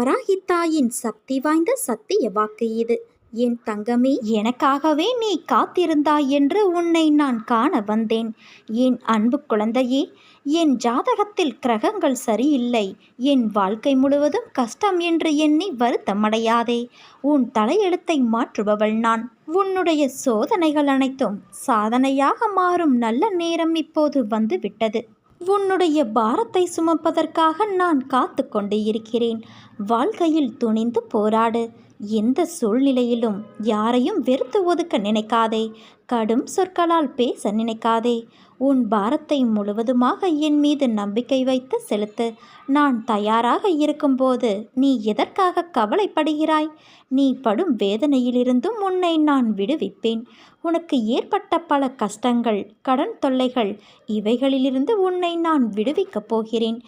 வராகித்தாயின் சக்தி வாய்ந்த சத்திய வாக்கு இது. என் தங்கமே எனக்காகவே நீ காத்திருந்தாய் என்று உன்னை நான் காண வந்தேன். என் அன்பு குழந்தையே என் ஜாதகத்தில் கிரகங்கள் சரியில்லை. என் வாழ்க்கை முழுவதும் கஷ்டம் என்று எண்ணி வருத்தமடையாதே. உன் தலையெழுத்தை மாற்றுபவள் நான். உன்னுடைய சோதனைகள் அனைத்தும் சாதனையாக மாறும் நல்ல நேரம் இப்போது வந்து விட்டது உன்னுடைய பாரத்தை சுமப்பதற்காக நான் காத்து கொண்டு இருக்கிறேன். வாழ்க்கையில் துணிந்து போராடு. எந்த சூழ்நிலையிலும் யாரையும் வெறுத்து ஒதுக்க நினைக்காதே. கடும் சொற்களால் பேச நினைக்காதே. உன் பாரத்தை முழுவதுமாக என் மீது நம்பிக்கை வைத்து செலுத்து. நான் தயாராக இருக்கும்போது நீ எதற்காக கவலைப்படுகிறாய்? நீ படும் வேதனையிலிருந்தும் உன்னை நான் விடுவிப்பேன். உனக்கு ஏற்பட்ட பல கஷ்டங்கள் கடன் தொல்லைகள் இவைகளிலிருந்து உன்னை நான் விடுவிக்கப் போகிறேன்.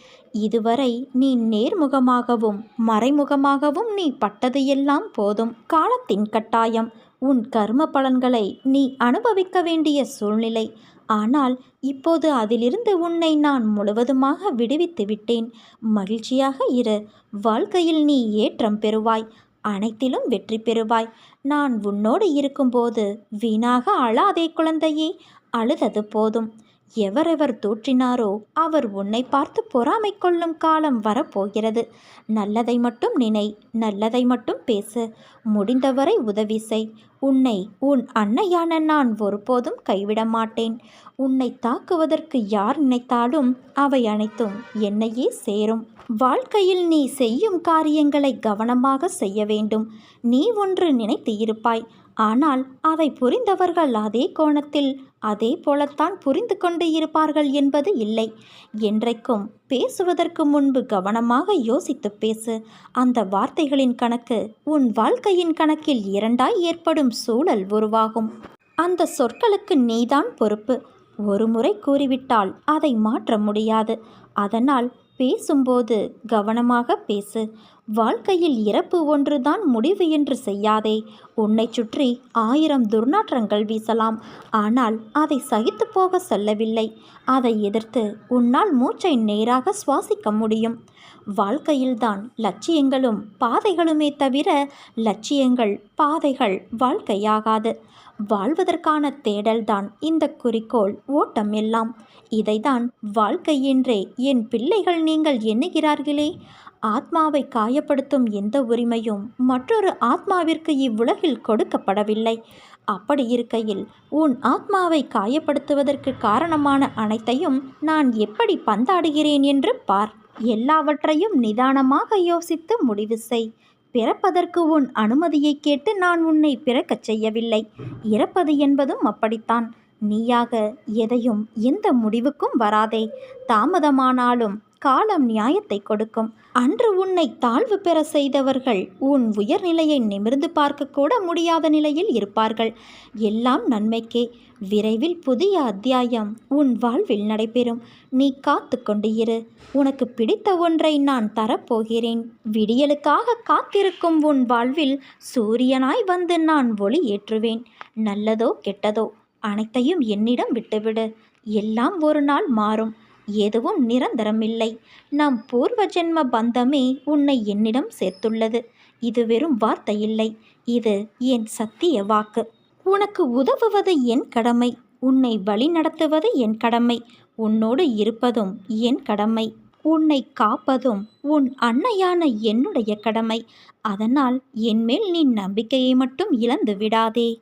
இதுவரை நீ நேர்முகமாகவும் மறைமுகமாகவும் நீ பட்டது எல்லாம் போதும். காலத்தின் கட்டாயம் உன் கர்ம பலன்களை நீ அனுபவிக்க வேண்டிய சூழ்நிலை. ஆனால் இப்போது அதிலிருந்து உன்னை நான் முழுவதுமாக விடுவித்து விட்டேன். மகிழ்ச்சியாக இரு. வாழ்க்கையில் நீ ஏற்றம் பெறுவாய். அனைத்திலும் வெற்றி பெறுவாய். நான் உன்னோடு இருக்கும்போது வீணாக அழாதே குழந்தையே. அழுதது போதும். எவரெவர் தூற்றினாரோ அவர் உன்னை பார்த்து பொறாமை கொள்ளும் காலம் வரப்போகிறது. நல்லதை மட்டும் நினை. நல்லதை மட்டும் பேசு. முடிந்தவரை உதவி செய். உன்னை உன் அன்னையான நான் ஒருபோதும் கைவிட மாட்டேன் உன்னை தாக்குவதற்கு யார் நினைத்தாலும் அவை அனைத்தும் என்னையே சேரும். வாழ்க்கையில் நீ செய்யும் காரியங்களை கவனமாக செய்ய வேண்டும். நீ ஒன்று நினைத்து இருப்பாய். ஆனால் அதை புரிந்தவர்கள் அதே கோணத்தில் அதே போலத்தான் புரிந்து கொண்டு இருப்பார்கள் என்பது இல்லை. என்றைக்கும் பேசுவதற்கு முன்பு கவனமாக யோசித்து பேசு. அந்த வார்த்தைகளின் கணக்கு உன் வாழ்க்கையின் கணக்கில் இரண்டாய் ஏற்படும் சூழல் உருவாகும். அந்த சொற்களுக்கு நீதான் பொறுப்பு. ஒரு முறை கூறிவிட்டால் அதை மாற்ற முடியாது. அதனால் பேசும்போது கவனமாக பேசு. வாழ்க்கையில் இறப்பு ஒன்றுதான் முடிவு என்று செய்யாதே. உன்னை சுற்றி ஆயிரம் துர்நாற்றங்கள் வீசலாம். ஆனால் அதை சகித்து போக சொல்லவில்லை. அதை எதிர்த்து உன்னால் மூச்சை நேராக சுவாசிக்க முடியும். வாழ்க்கையில்தான் லட்சியங்களும் பாதைகளுமே தவிர லட்சியங்கள் பாதைகள் வாழ்க்கையாகாது. வாழ்வதற்கான தேடல்தான் இந்த குறிக்கோள் ஓட்டம் எல்லாம் இதைதான் வாழ்க்கை என்றே என் பிள்ளைகள் நீங்கள் எண்ணுகிறார்களே. ஆத்மாவை காயப்படுத்தும் எந்த உரிமையும் மற்றொரு ஆத்மாவிற்கு இவ்வுலகில் கொடுக்கப்படவில்லை. அப்படி இருக்கையில் உன் ஆத்மாவை காயப்படுத்துவதற்கு காரணமான அனைத்தையும் நான் எப்படி பந்தாடுகிறேன் என்று பார். எல்லாவற்றையும் நிதானமாக யோசித்து முடிவு செய். பிறப்பதற்கு உன் அனுமதியை கேட்டு நான் உன்னை பிறக்கச் செய்யவில்லை. இறப்பது என்பதும் அப்படித்தான். நீயாக எதையும் எந்த முடிவுக்கும் வராதே. தாமதமானாலும் காலம் நியாயத்தை கொடுக்கும். அன்று உன்னை தாழ்வு பெற செய்தவர்கள் உன் உயர்நிலையை நிமிர்ந்து பார்க்கக்கூட முடியாத நிலையில் இருப்பார்கள். எல்லாம் நன்மைக்கே. விரைவில் புதிய அத்தியாயம் உன் வாழ்வில் நடைபெறும். நீ காத்து கொண்டு இரு. உனக்கு பிடித்த ஒன்றை நான் தரப்போகிறேன். விடியலுக்காக காத்திருக்கும் உன் வாழ்வில் சூரியனாய் வந்து நான் ஒளி ஏற்றுவேன். நல்லதோ கெட்டதோ அனைத்தையும் என்னிடம் விட்டுவிடு. எல்லாம் ஒரு நாள் மாறும். எதுவும் நிரந்தரமில்லை. நம் பூர்வ ஜென்ம பந்தமே உன்னை என்னிடம் சேர்த்துள்ளது. இது வெறும் வார்த்தை இல்லை இது என் சத்திய வாக்கு. உனக்கு உதவுவது என் கடமை. உன்னை வழி நடத்துவது என் கடமை. உன்னோடு இருப்பதும் என் கடமை. உன்னை காப்பதும் உன் அன்னையான என்னுடைய கடமை. அதனால் என்மேல் நீ நம்பிக்கையை மட்டும் இழந்து விடாதே.